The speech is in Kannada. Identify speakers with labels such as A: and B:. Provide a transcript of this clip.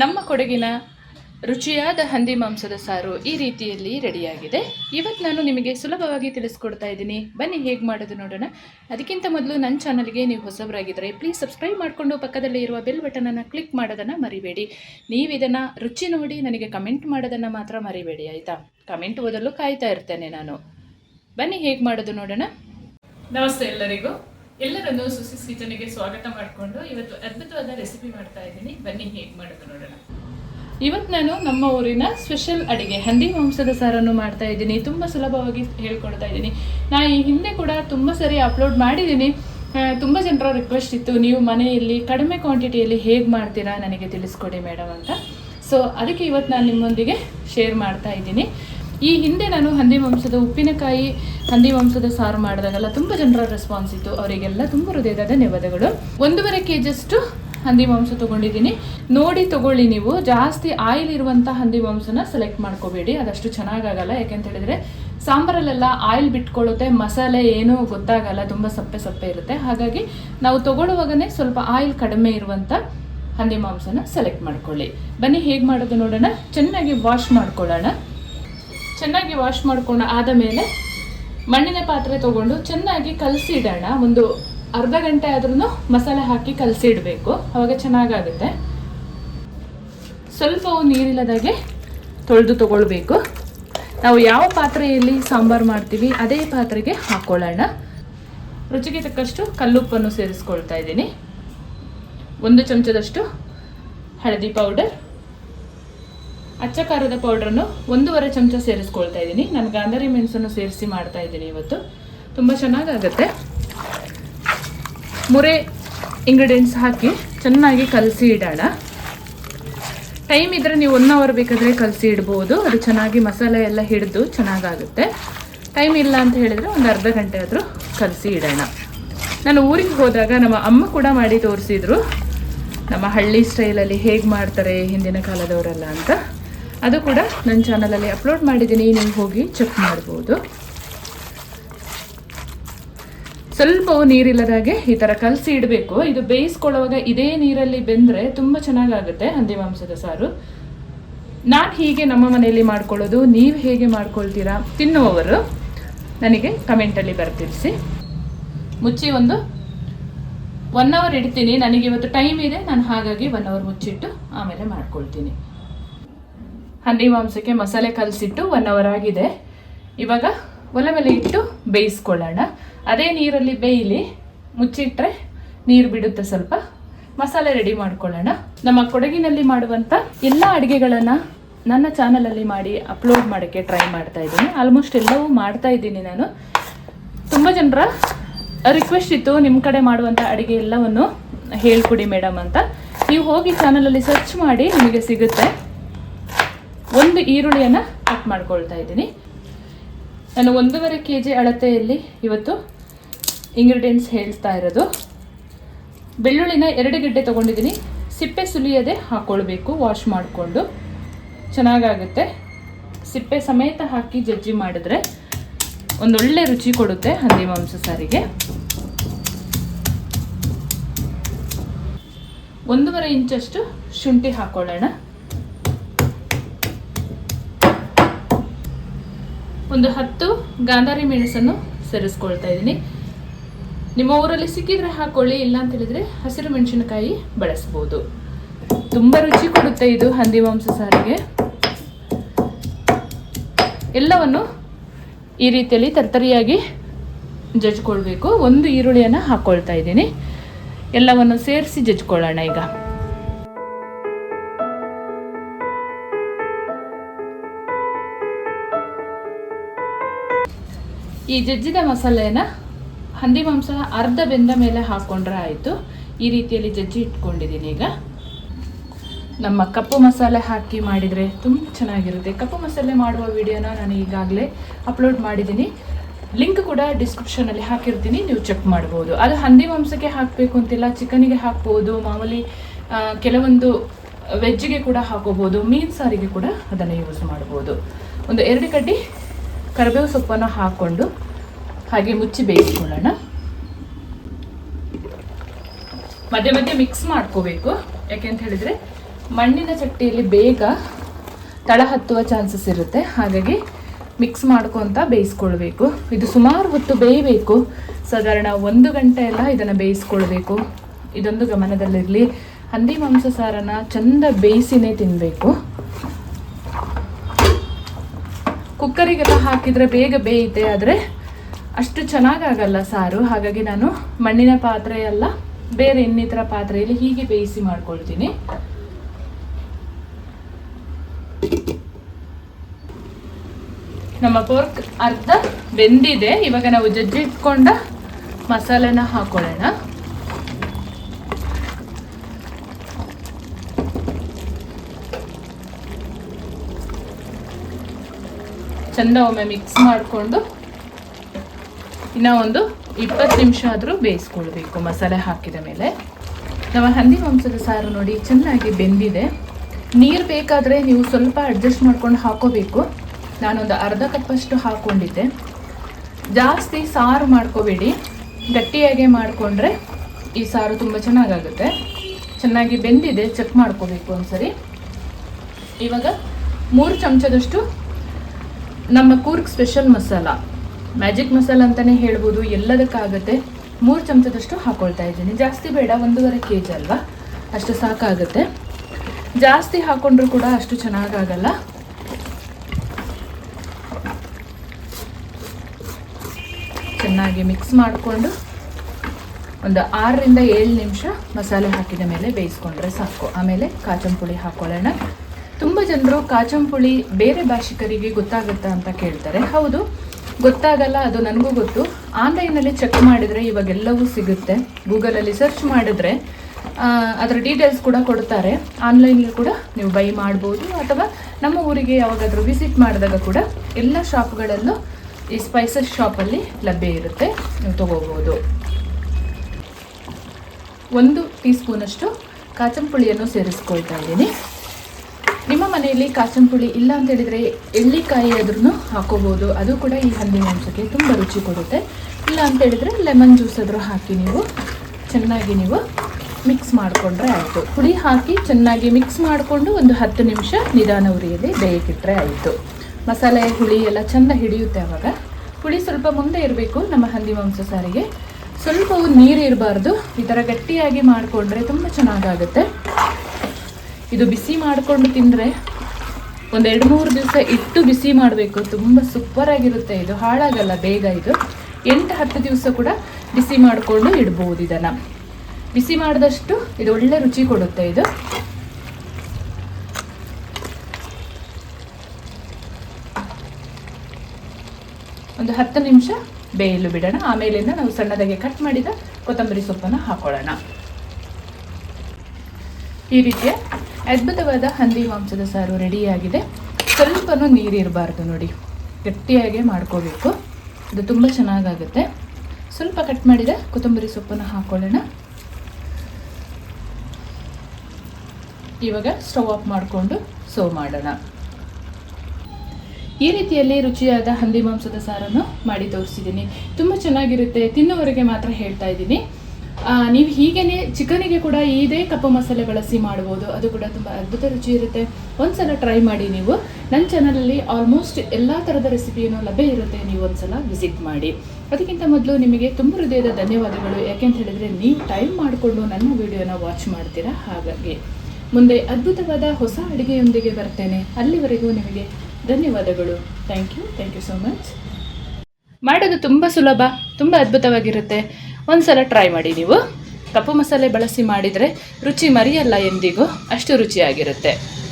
A: ನಮ್ಮ ಕೊಡಗಿನ ರುಚಿಯಾದ ಹಂದಿ ಮಾಂಸದ ಸಾರು ಈ ರೀತಿಯಲ್ಲಿ ರೆಡಿಯಾಗಿದೆ. ಇವತ್ತು ನಾನು ನಿಮಗೆ ಸುಲಭವಾಗಿ ತಿಳಿಸ್ಕೊಡ್ತಾ ಇದ್ದೀನಿ. ಬನ್ನಿ, ಹೇಗೆ ಮಾಡೋದು ನೋಡೋಣ. ಅದಕ್ಕಿಂತ ಮೊದಲು ನನ್ನ ಚಾನಲ್ಗೆ ನೀವು ಹೊಸಬರಾಗಿದ್ದರೆ ಪ್ಲೀಸ್ ಸಬ್ಸ್ಕ್ರೈಬ್ ಮಾಡಿಕೊಂಡು ಪಕ್ಕದಲ್ಲಿ ಇರುವ ಬೆಲ್ ಬಟನನ್ನು ಕ್ಲಿಕ್ ಮಾಡೋದನ್ನು ಮರಿಬೇಡಿ. ನೀವು ಇದನ್ನು ರುಚಿ ನೋಡಿ ನನಗೆ ಕಮೆಂಟ್ ಮಾಡೋದನ್ನು ಮಾತ್ರ ಮರಿಬೇಡಿ, ಆಯಿತಾ? ಕಮೆಂಟ್ ಓದಲು ಕಾಯ್ತಾ ಇರ್ತೇನೆ ನಾನು. ಬನ್ನಿ, ಹೇಗೆ ಮಾಡೋದು ನೋಡೋಣ. ನಮಸ್ತೆ ಎಲ್ಲರಿಗೂ. ಎಲ್ಲರನ್ನು ಸುಸಿ ಕಿಚನ್ಗೆ ಸ್ವಾಗತ ಮಾಡಿಕೊಂಡು ಇವತ್ತು ಅದ್ಭುತವಾದ ರೆಸಿಪಿ ಮಾಡ್ತಾ ಇದ್ದೀನಿ. ಬನ್ನಿ, ಹೇಗೆ ಮಾಡೋದು ನೋಡೋಣ. ಇವತ್ತು ನಾನು ನಮ್ಮ ಊರಿನ ಸ್ಪೆಷಲ್ ಅಡಿಗೆ, ಹಂದಿ ಮಾಂಸದ ಸಾರನ್ನು ಮಾಡ್ತಾ ಇದ್ದೀನಿ. ತುಂಬ ಸುಲಭವಾಗಿ ಹೇಳ್ಕೊಡ್ತಾ ಇದ್ದೀನಿ. ನಾ ಈ ಹಿಂದೆ ಕೂಡ ತುಂಬ ಸರಿ ಅಪ್ಲೋಡ್ ಮಾಡಿದ್ದೀನಿ. ತುಂಬ ಜನರ ರಿಕ್ವೆಸ್ಟ್ ಇತ್ತು, ನೀವು ಮನೆಯಲ್ಲಿ ಕಡಿಮೆ ಕ್ವಾಂಟಿಟಿಯಲ್ಲಿ ಹೇಗೆ ಮಾಡ್ತೀರಾ ನನಗೆ ತಿಳಿಸ್ಕೊಡಿ ಮೇಡಮ್ ಅಂತ. ಸೊ ಅದಕ್ಕೆ ಇವತ್ತು ನಾನು ನಿಮ್ಮೊಂದಿಗೆ ಶೇರ್ ಮಾಡ್ತಾ ಇದ್ದೀನಿ. ಈ ಹಿಂದೆ ನಾನು ಹಂದಿ ಮಾಂಸದ ಉಪ್ಪಿನಕಾಯಿ, ಹಂದಿ ಮಾಂಸದ ಸಾರು ಮಾಡಿದಾಗೆಲ್ಲ ತುಂಬ ಜನರ ರೆಸ್ಪಾನ್ಸ್ ಇತ್ತು. ಅವರಿಗೆಲ್ಲ ತುಂಬ ಹೃದಯದ ಧನ್ಯವಾದಗಳು. ಒಂದೂವರೆ ಕೆ ಜಿಯಷ್ಟು ಹಂದಿ ಮಾಂಸ ತಗೊಂಡಿದ್ದೀನಿ. ನೋಡಿ ತಗೊಳ್ಳಿ ನೀವು. ಜಾಸ್ತಿ ಆಯಿಲ್ ಇರುವಂಥ ಹಂದಿ ಮಾಂಸನ ಸೆಲೆಕ್ಟ್ ಮಾಡ್ಕೋಬೇಡಿ. ಅದಷ್ಟು ಚೆನ್ನಾಗಾಗಲ್ಲ. ಯಾಕೆಂತ ಹೇಳಿದ್ರೆ ಸಾಂಬಾರಲ್ಲೆಲ್ಲ ಆಯಿಲ್ ಬಿಟ್ಕೊಳ್ಳುತ್ತೆ. ಮಸಾಲೆ ಏನೂ ಗೊತ್ತಾಗಲ್ಲ. ತುಂಬ ಸಪ್ಪೆ ಸಪ್ಪೆ ಇರುತ್ತೆ. ಹಾಗಾಗಿ ನಾವು ತಗೊಳ್ಳುವಾಗನೇ ಸ್ವಲ್ಪ ಆಯಿಲ್ ಕಡಿಮೆ ಇರುವಂಥ ಹಂದಿ ಮಾಂಸನ ಸೆಲೆಕ್ಟ್ ಮಾಡ್ಕೊಳ್ಳಿ. ಬನ್ನಿ ಹೇಗೆ ಮಾಡೋದು ನೋಡೋಣ. ಚೆನ್ನಾಗಿ ವಾಶ್ ಮಾಡ್ಕೊಳ್ಳೋಣ. ಚೆನ್ನಾಗಿ ವಾಶ್ ಮಾಡ್ಕೊಂಡು ಆದ ಮೇಲೆ ಮಣ್ಣಿನ ಪಾತ್ರೆ ತಗೊಂಡು ಚೆನ್ನಾಗಿ ಕಲಸಿ ಇಡೋಣ ಒಂದು ಅರ್ಧ ಗಂಟೆ ಆದ್ರೂ ಮಸಾಲೆ ಹಾಕಿ ಕಲಸಿ ಇಡಬೇಕು ಅವಾಗ ಚೆನ್ನಾಗಾಗುತ್ತೆ. ಸ್ವಲ್ಪ ನೀರಿಲ್ಲದಾಗೆ ತೊಳೆದು ತಗೊಳ್ಬೇಕು. ನಾವು ಯಾವ ಪಾತ್ರೆಯಲ್ಲಿ ಸಾಂಬಾರು ಮಾಡ್ತೀವಿ ಅದೇ ಪಾತ್ರೆಗೆ ಹಾಕೊಳ್ಳೋಣ. ರುಚಿಗೆ ತಕ್ಕಷ್ಟು ಕಲ್ಲುಪ್ಪನ್ನು ಸೇರಿಸ್ಕೊಳ್ತಾ ಇದ್ದೀನಿ. ಒಂದು ಚಮಚದಷ್ಟು ಹಳದಿ ಪೌಡರ್ ಅಚ್ಚ ಖಾರದ ಪೌಡ್ರನ್ನು ಒಂದೂವರೆ ಚಮಚ ಸೇರಿಸ್ಕೊಳ್ತಾ ಇದ್ದೀನಿ. ನಾನು ಗಾಂಧಾರಿ ಮೆಣಸನ್ನು ಸೇರಿಸಿ ಮಾಡ್ತಾ ಇದ್ದೀನಿ ಇವತ್ತು. ತುಂಬ ಚೆನ್ನಾಗಾಗುತ್ತೆ. ಮುರೆ ಇಂಗ್ರೀಡಿಯೆಂಟ್ಸ್ ಹಾಕಿ ಚೆನ್ನಾಗಿ ಕಲಸಿ ಇಡೋಣ. ಟೈಮ್ ಇದ್ದರೆ ನೀವು ಒನ್ ಅವರ್ ಬೇಕಾದರೆ ಕಲಸಿ ಇಡ್ಬೋದು. ಅದು ಚೆನ್ನಾಗಿ ಮಸಾಲೆ ಎಲ್ಲ ಹಿಡಿದು ಚೆನ್ನಾಗಾಗುತ್ತೆ. ಟೈಮ್ ಇಲ್ಲ ಅಂತ ಹೇಳಿದರೆ ಒಂದು ಅರ್ಧ ಗಂಟೆ ಆದರೂ ಕಲಸಿ ಇಡೋಣ. ನಾನು ಊರಿಗೆ ಹೋದಾಗ ನಮ್ಮ ಅಮ್ಮ ಕೂಡ ಮಾಡಿ ತೋರಿಸಿದ್ರು. ನಮ್ಮ ಹಳ್ಳಿ ಸ್ಟೈಲಲ್ಲಿ ಹೇಗೆ ಮಾಡ್ತಾರೆ ಹಿಂದಿನ ಕಾಲದವರೆಲ್ಲ ಅಂತ. ಅದು ಕೂಡ ನನ್ನ ಚಾನಲಲ್ಲಿ ಅಪ್ಲೋಡ್ ಮಾಡಿದ್ದೀನಿ, ನೀವು ಹೋಗಿ ಚೆಕ್ ಮಾಡ್ಬೋದು. ಸ್ವಲ್ಪ ನೀರಿಲ್ಲದಾಗೆ ಈ ಥರ ಕಲಸಿ ಇಡಬೇಕು. ಇದು ಬೇಯಿಸ್ಕೊಳ್ಳುವಾಗ ಇದೇ ನೀರಲ್ಲಿ ಬೆಂದರೆ ತುಂಬ ಚೆನ್ನಾಗಾಗುತ್ತೆ ಹಂದಿ ಮಾಂಸದ ಸಾರು. ನಾನು ಹೀಗೆ ನಮ್ಮ ಮನೆಯಲ್ಲಿ ಮಾಡ್ಕೊಳ್ಳೋದು, ನೀವು ಹೇಗೆ ಮಾಡ್ಕೊಳ್ತೀರಾ ತಿನ್ನುವವರು ನನಗೆ ಕಮೆಂಟಲ್ಲಿ ಬರ್ತಿರಿಸಿ. ಮುಚ್ಚಿ ಒಂದು ಒನ್ ಅವರ್ ಇಡ್ತೀನಿ. ನನಗೆ ಇವತ್ತು ಟೈಮ್ ಇದೆ, ನಾನು ಹಾಗಾಗಿ ಒನ್ ಅವರ್ ಮುಚ್ಚಿಟ್ಟು ಆಮೇಲೆ ಮಾಡ್ಕೊಳ್ತೀನಿ. ಹಂದಿ ಮಾಂಸಕ್ಕೆ ಮಸಾಲೆ ಕಲಸಿಟ್ಟು ಒನ್ ಅವರ್ ಆಗಿದೆ. ಇವಾಗ ಒಲೆ ಮೇಲೆ ಇಟ್ಟು ಬೇಯಿಸ್ಕೊಳ್ಳೋಣ. ಅದೇ ನೀರಲ್ಲಿ ಬೇಯಲಿ ಮುಚ್ಚಿಟ್ರೆ ನೀರು ಬಿಡುತ್ತೆ ಸ್ವಲ್ಪ. ಮಸಾಲೆ ರೆಡಿ ಮಾಡ್ಕೊಳ್ಳೋಣ. ನಮ್ಮ ಕೊಡಗಿನಲ್ಲಿ ಮಾಡುವಂಥ ಎಲ್ಲ ಅಡುಗೆಗಳನ್ನು ನನ್ನ ಚಾನಲಲ್ಲಿ ಮಾಡಿ ಅಪ್ಲೋಡ್ ಮಾಡೋಕ್ಕೆ ಟ್ರೈ ಮಾಡ್ತಾ ಇದ್ದೀನಿ. ಆಲ್ಮೋಸ್ಟ್ ಎಲ್ಲವೂ ಮಾಡ್ತಾ ಇದ್ದೀನಿ ನಾನು. ತುಂಬ ಜನರ ರಿಕ್ವೆಸ್ಟ್ ಇತ್ತು ನಿಮ್ಮ ಕಡೆ ಮಾಡುವಂಥ ಅಡುಗೆ ಎಲ್ಲವನ್ನು ಹೇಳ್ಕೊಡಿ ಮೇಡಮ್ ಅಂತ. ನೀವು ಹೋಗಿ ಚಾನಲಲ್ಲಿ ಸರ್ಚ್ ಮಾಡಿ ನಿಮಗೆ ಸಿಗುತ್ತೆ. ಒಂದು ಈರುಳ್ಳಿಯನ್ನು ಕಟ್ ಮಾಡ್ಕೊಳ್ತಾ ಇದ್ದೀನಿ. ನಾನು ಒಂದೂವರೆ ಕೆ ಜಿ ಅಳತೆಯಲ್ಲಿ ಇವತ್ತು ಇಂಗ್ರೀಡಿಯೆಂಟ್ಸ್ ಹೇಳ್ತಾ ಇರೋದು. ಬೆಳ್ಳುಳ್ಳಿನ ಎರಡು ಗಡ್ಡೆ ತೊಗೊಂಡಿದ್ದೀನಿ. ಸಿಪ್ಪೆ ಸುಲಿಯದೆ ಹಾಕ್ಕೊಳ್ಬೇಕು ವಾಶ್ ಮಾಡಿಕೊಂಡು. ಚೆನ್ನಾಗಾಗುತ್ತೆ. ಸಿಪ್ಪೆ ಸಮೇತ ಹಾಕಿ ಜಜ್ಜಿ ಮಾಡಿದ್ರೆ ಒಂದೊಳ್ಳೆ ರುಚಿ ಕೊಡುತ್ತೆ ಹಂದಿ ಮಾಂಸ ಸಾರಿಗೆ. ಒಂದೂವರೆ ಇಂಚಷ್ಟು ಶುಂಠಿ ಹಾಕೊಳ್ಳೋಣ. ಒಂದು ಹತ್ತು ಗಾಂಧಾರಿ ಮೆಣಸನ್ನು ಸೇರಿಸ್ಕೊಳ್ತಾ ಇದ್ದೀನಿ. ನಿಮ್ಮ ಊರಲ್ಲಿ ಸಿಕ್ಕಿದ್ರೆ ಹಾಕೊಳ್ಳಿ ಇಲ್ಲ ಅಂತ ಹೇಳಿದ್ರೆ ಹಸಿರು ಮೆಣಸಿನಕಾಯಿ ಬಳಸ್ಬೋದು. ತುಂಬ ರುಚಿ ಕೊಡುತ್ತೆ ಇದು ಹಂದಿ ಮಾಂಸ ಸಾರಿಗೆ. ಎಲ್ಲವನ್ನು ಈ ರೀತಿಯಲ್ಲಿ ತರ್ತರಿಯಾಗಿ ಜಜ್ಕೊಳ್ಬೇಕು. ಒಂದು ಈರುಳ್ಳಿಯನ್ನು ಹಾಕ್ಕೊಳ್ತಾ ಇದ್ದೀನಿ. ಎಲ್ಲವನ್ನು ಸೇರಿಸಿ ಜಜ್ಕೊಳ್ಳೋಣ ಈಗ. ಈ ಜಜ್ಜಿದ ಮಸಾಲೆನ ಹಂದಿ ಮಾಂಸ ಅರ್ಧ ಬೆಂದ ಮೇಲೆ ಹಾಕ್ಕೊಂಡ್ರೆ ಆಯಿತು. ಈ ರೀತಿಯಲ್ಲಿ ಜಜ್ಜಿ ಇಟ್ಕೊಂಡಿದ್ದೀನಿ ಈಗ. ನಮ್ಮ ಕಪ್ಪು ಮಸಾಲೆ ಹಾಕಿ ಮಾಡಿದರೆ ತುಂಬ ಚೆನ್ನಾಗಿರುತ್ತೆ. ಕಪ್ಪು ಮಸಾಲೆ ಮಾಡುವ ವಿಡಿಯೋನ ನಾನು ಈಗಾಗಲೇ ಅಪ್ಲೋಡ್ ಮಾಡಿದ್ದೀನಿ. ಲಿಂಕ್ ಕೂಡ ಡಿಸ್ಕ್ರಿಪ್ಷನಲ್ಲಿ ಹಾಕಿರ್ತೀನಿ, ನೀವು ಚೆಕ್ ಮಾಡ್ಬೋದು. ಅದು ಹಂದಿ ಮಾಂಸಕ್ಕೆ ಹಾಕಬೇಕು ಅಂತಿಲ್ಲ, ಚಿಕನಿಗೆ ಹಾಕ್ಬೋದು, ಮಾಮೂಲಿ ಕೆಲವೊಂದು ವೆಜ್ಜಿಗೆ ಕೂಡ ಹಾಕೋಬೋದು, ಮೀನು ಸಾರಿಗೆ ಕೂಡ ಅದನ್ನು ಯೂಸ್ ಮಾಡ್ಬೋದು. ಒಂದು ಎರಡು ಕಡ್ಡಿ ಕರಿಬೇವು ಸೊಪ್ಪನ್ನು ಹಾಕ್ಕೊಂಡು ಹಾಗೆ ಮುಚ್ಚಿ ಬೇಯಿಸ್ಕೊಳ್ಳೋಣ. ಮಧ್ಯೆ ಮಧ್ಯೆ ಮಿಕ್ಸ್ ಮಾಡ್ಕೋಬೇಕು. ಯಾಕೆಂತ ಹೇಳಿದ್ರೆ ಮಣ್ಣಿನ ಚಟ್ಟಿಯಲ್ಲಿ ಬೇಗ ತಳ ಹತ್ತುವ ಚಾನ್ಸಸ್ ಇರುತ್ತೆ. ಹಾಗಾಗಿ ಮಿಕ್ಸ್ ಮಾಡ್ಕೊತ ಬೇಯಿಸ್ಕೊಳ್ಬೇಕು. ಇದು ಸುಮಾರು ಹೊತ್ತು ಬೇಯಬೇಕು. ಸಾಧಾರಣ ಒಂದು ಗಂಟೆ ಎಲ್ಲ ಇದನ್ನು ಬೇಯಿಸ್ಕೊಳ್ಬೇಕು. ಇದೊಂದು ಗಮನದಲ್ಲಿರಲಿ. ಹಂದಿ ಮಾಂಸ ಸಾರನ್ನು ಚಂದ ಬೇಯಿಸಿನೇ ತಿನ್ನಬೇಕು ಕುಕ್ಕರಿಗೆಲ್ಲ ಹಾಕಿದರೆ ಬೇಗ ಬೇಯುತ್ತೆ ಆದರೆ ಅಷ್ಟು ಚೆನ್ನಾಗಾಗಲ್ಲ ಸಾರು. ಹಾಗಾಗಿ ನಾನು ಮಣ್ಣಿನ ಪಾತ್ರೆ ಎಲ್ಲ ಬೇರೆ ಇನ್ನಿತರ ಪಾತ್ರೆಯಲ್ಲಿ ಹೀಗೆ ಬೇಯಿಸಿ ಮಾಡ್ಕೊಳ್ತೀನಿ. ನಮ್ಮ ಪೋರ್ಕ್ ಅರ್ಧ ಬೆಂದಿದೆ. ಇವಾಗ ನಾವು ಜಜ್ಜಿ ಇಟ್ಕೊಂಡ ಮಸಾಲೆನ ಹಾಕೊಳ್ಳೋಣ. ಚಂದ ಒಮ್ಮೆ ಮಿಕ್ಸ್ ಮಾಡಿಕೊಂಡು ಇನ್ನೊಂದು ಇಪ್ಪತ್ತು ನಿಮಿಷ ಆದರೂ ಬೇಯಿಸ್ಕೊಳ್ಬೇಕು ಮಸಾಲೆ ಹಾಕಿದ ಮೇಲೆ. ನಮ್ಮ ಹಂದಿ ಮಾಂಸದ ಸಾರು ನೋಡಿ ಚೆನ್ನಾಗಿ ಬೆಂದಿದೆ. ನೀರು ಬೇಕಾದರೆ ನೀವು ಸ್ವಲ್ಪ ಅಡ್ಜಸ್ಟ್ ಮಾಡ್ಕೊಂಡು ಹಾಕೋಬೇಕು. ನಾನೊಂದು ಅರ್ಧ ಕಪ್ಪಷ್ಟು ಹಾಕ್ಕೊಂಡಿದ್ದೆ ಜಾಸ್ತಿ ಸಾರು ಮಾಡ್ಕೋಬೇಡಿ. ಗಟ್ಟಿಯಾಗೆ ಮಾಡಿಕೊಂಡ್ರೆ ಈ ಸಾರು ತುಂಬ ಚೆನ್ನಾಗಾಗುತ್ತೆ. ಚೆನ್ನಾಗಿ ಬೆಂದಿದೆ ಚೆಕ್ ಮಾಡ್ಕೋಬೇಕು ಒಂದ್ಸರಿ. ಇವಾಗ ಮೂರು ಚಮಚದಷ್ಟು ನಮ್ಮ Coorg special masala. Magic masala ಅಂತಲೇ ಹೇಳ್ಬೋದು, ಎಲ್ಲದಕ್ಕಾಗತ್ತೆ. ಮೂರು ಚಮಚದಷ್ಟು ಹಾಕೊಳ್ತಾ ಇದ್ದೀನಿ. ಜಾಸ್ತಿ ಬೇಡ, ಒಂದೂವರೆ ಕೆ ಜಿ ಅಲ್ವಾ? ಅಷ್ಟು ಸಾಕಾಗುತ್ತೆ. ಜಾಸ್ತಿ ಹಾಕೊಂಡ್ರೂ ಕೂಡ ಅಷ್ಟು ಚೆನ್ನಾಗಾಗಲ್ಲ. ಚೆನ್ನಾಗಿ ಮಿಕ್ಸ್ ಮಾಡಿಕೊಂಡು ಒಂದು ಆರರಿಂದ ಏಳು ನಿಮಿಷ ಮಸಾಲೆ ಹಾಕಿದ ಮೇಲೆ ಬೇಯಿಸ್ಕೊಂಡ್ರೆ ಸಾಕು. ಆಮೇಲೆ ಕಾಚಂಪುಳಿ ಹಾಕ್ಕೊಳ್ಳೋಣ ತುಂಬ ಜನರು ಕಾಚಂಪುಳಿ ಬೇರೆ ಭಾಷಿಕರಿಗೆ ಗೊತ್ತಾಗುತ್ತಾ ಅಂತ ಕೇಳ್ತಾರೆ. ಹೌದು, ಗೊತ್ತಾಗಲ್ಲ, ಅದು ನನಗೂ ಗೊತ್ತು. ಆನ್ಲೈನಲ್ಲಿ ಚೆಕ್ ಮಾಡಿದರೆ ಇವಾಗೆಲ್ಲವೂ ಸಿಗುತ್ತೆ. ಗೂಗಲಲ್ಲಿ ಸರ್ಚ್ ಮಾಡಿದ್ರೆ ಅದರ ಡೀಟೇಲ್ಸ್ ಕೂಡ ಕೊಡ್ತಾರೆ. ಆನ್ಲೈನಲ್ಲಿ ಕೂಡ ನೀವು ಬೈ ಮಾಡ್ಬೋದು, ಅಥವಾ ನಮ್ಮ ಊರಿಗೆ ಯಾವಾಗಾದರೂ ವಿಸಿಟ್ ಮಾಡಿದಾಗ ಕೂಡ ಎಲ್ಲ ಶಾಪ್ಗಳಲ್ಲೂ ಈ ಸ್ಪೈಸಸ್ ಶಾಪಲ್ಲಿ ಲಭ್ಯ ಇರುತ್ತೆ. ನೀವು ತಗೋಬೋದು. ಒಂದು ಟೀ ಸ್ಪೂನಷ್ಟು ಕಾಚಂಪುಳಿಯನ್ನು ಸೇರಿಸ್ಕೊಳ್ತಾ ಇದ್ದೀನಿ. ನಿಮ್ಮ ಮನೆಯಲ್ಲಿ ಕಾಸಿನ ಪುಳಿ ಇಲ್ಲ ಅಂತ ಹೇಳಿದ್ರೆ ಎಳ್ಳಿಕಾಯಿ ಆದ್ರೂ ಹಾಕೋಬಹುದು ಅದು ಕೂಡ ಈ ಹಂದಿ ಮಾಂಸಕ್ಕೆ ತುಂಬ ರುಚಿ ಕೊಡುತ್ತೆ. ಇಲ್ಲ ಅಂತ ಹೇಳಿದ್ರೆ ಲೆಮನ್ ಜ್ಯೂಸ್ ಆದರೂ ಹಾಕಿ ನೀವು, ಚೆನ್ನಾಗಿ ನೀವು ಮಿಕ್ಸ್ ಮಾಡಿಕೊಂಡ್ರೆ ಆಯಿತು. ಪುಳಿ ಹಾಕಿ ಚೆನ್ನಾಗಿ ಮಿಕ್ಸ್ ಮಾಡಿಕೊಂಡು ಒಂದು ಹತ್ತು ನಿಮಿಷ ನಿಧಾನ ಉರಿಯಲ್ಲಿ ಬೇಯಕ್ಕಿಟ್ರೆ ಆಯಿತು. ಮಸಾಲೆ, ಹುಳಿ ಎಲ್ಲ ಚೆಂದ ಹಿಡಿಯುತ್ತೆ ಆವಾಗ ಹುಳಿ ಸ್ವಲ್ಪ ಮುಂದೆ ಇರಬೇಕು ನಮ್ಮ ಹಂದಿ ಮಾಂಸ ಸಾರಿಗೆ. ಸ್ವಲ್ಪ ನೀರು ಇರಬಾರ್ದು. ಈ ಥರ ಗಟ್ಟಿಯಾಗಿ ಮಾಡಿಕೊಂಡ್ರೆ ತುಂಬ ಚೆನ್ನಾಗಾಗುತ್ತೆ. ಇದು ಬಿಸಿ ಮಾಡಿಕೊಂಡು ತಿಂದರೆ ಒಂದು ಎರಡು ಮೂರು ದಿವಸ ಇಟ್ಟು ಬಿಸಿ ಮಾಡಬೇಕು. ತುಂಬ ಸೂಪರ್ ಆಗಿರುತ್ತೆ ಇದು. ಹಾಳಾಗಲ್ಲ ಬೇಗ ಇದು. ಎಂಟು ಹತ್ತು ದಿವಸ ಕೂಡ ಬಿಸಿ ಮಾಡಿಕೊಂಡು ಇಡ್ಬೋದು ಇದನ್ನು. ಬಿಸಿ ಮಾಡಿದಷ್ಟು ಇದು ಒಳ್ಳೆ ರುಚಿ ಕೊಡುತ್ತೆ ಇದು. ಒಂದು ಹತ್ತು ನಿಮಿಷ ಬೇಯಲು ಬಿಡೋಣ. ಆಮೇಲಿಂದ ನಾವು ಸಣ್ಣದಾಗಿ ಕಟ್ ಮಾಡಿದ ಕೊತ್ತಂಬರಿ ಸೊಪ್ಪನ್ನು ಹಾಕೊಳ್ಳೋಣ. ಈ ರೀತಿಯ ಅದ್ಭುತವಾದ ಹಂದಿ ಮಾಂಸದ ಸಾರು ರೆಡಿಯಾಗಿದೆ. ಸ್ವಲ್ಪನೂ ನೀರಿರಬಾರ್ದು ನೋಡಿ. ಗಟ್ಟಿಯಾಗೆ ಮಾಡ್ಕೋಬೇಕು. ಇದು ತುಂಬ ಚೆನ್ನಾಗಾಗುತ್ತೆ. ಸ್ವಲ್ಪ ಕಟ್ ಮಾಡಿದ ಕೊತ್ತಂಬರಿ ಸೊಪ್ಪನ್ನು ಹಾಕೊಳ್ಳೋಣ. ಇವಾಗ ಸ್ಟವ್ ಆಫ್ ಮಾಡಿಕೊಂಡು ಸರ್ವ್ ಮಾಡೋಣ. ಈ ರೀತಿಯಲ್ಲಿ ರುಚಿಯಾದ ಹಂದಿ ಮಾಂಸದ ಸಾರನ್ನು ಮಾಡಿ ತೋರಿಸಿದ್ದೀನಿ. ತುಂಬ ಚೆನ್ನಾಗಿರುತ್ತೆ. ತಿನ್ನೋವರೆಗೆ ಮಾತ್ರ ಹೇಳ್ತಾ ಇದ್ದೀನಿ. ನೀವು ಹೀಗೇನೆ ಚಿಕನಿಗೆ ಕೂಡ ಇದೇ ಕಪ್ಪು ಮಸಾಲೆ ಬಳಸಿ ಮಾಡ್ಬೋದು. ಅದು ಕೂಡ ತುಂಬ ಅದ್ಭುತ ರುಚಿ ಇರುತ್ತೆ. ಒಂದ್ಸಲ ಟ್ರೈ ಮಾಡಿ ನೀವು. ನನ್ನ ಚಾನಲಲ್ಲಿ ಆಲ್ಮೋಸ್ಟ್ ಎಲ್ಲ ಥರದ ರೆಸಿಪಿಯನ್ನು ಲಭ್ಯ ಇರುತ್ತೆ. ನೀವು ಒಂದ್ಸಲ ವಿಸಿಟ್ ಮಾಡಿ. ಅದಕ್ಕಿಂತ ಮೊದಲು ನಿಮಗೆ ತುಂಬ ಹೃದಯದ ಧನ್ಯವಾದಗಳು. ಯಾಕೆಂತ ಹೇಳಿದ್ರೆ ನೀವು ಟೈಮ್ ಮಾಡಿಕೊಂಡು ನನ್ನ ವಿಡಿಯೋನ ವಾಚ್ ಮಾಡ್ತೀರಾ? ಹಾಗಾಗಿ. ಮುಂದೆ ಅದ್ಭುತವಾದ ಹೊಸ ಅಡುಗೆಯೊಂದಿಗೆ ಬರ್ತೇನೆ. ಅಲ್ಲಿವರೆಗೂ ನಿಮಗೆ ಧನ್ಯವಾದಗಳು. Thank you thank you so much ಮಾಡೋದು ತುಂಬ ಸುಲಭ, ತುಂಬ ಅದ್ಭುತವಾಗಿರುತ್ತೆ. ಒಂದ್ಸಲ ಟ್ರೈ ಮಾಡಿ ನೀವು. ಕಪ್ಪು ಮಸಾಲೆ ಬಳಸಿ ಮಾಡಿದರೆ ರುಚಿ ಮರಿಯಲ್ಲ ಎಂದಿಗೂ ಅಷ್ಟು ರುಚಿಯಾಗಿರುತ್ತೆ.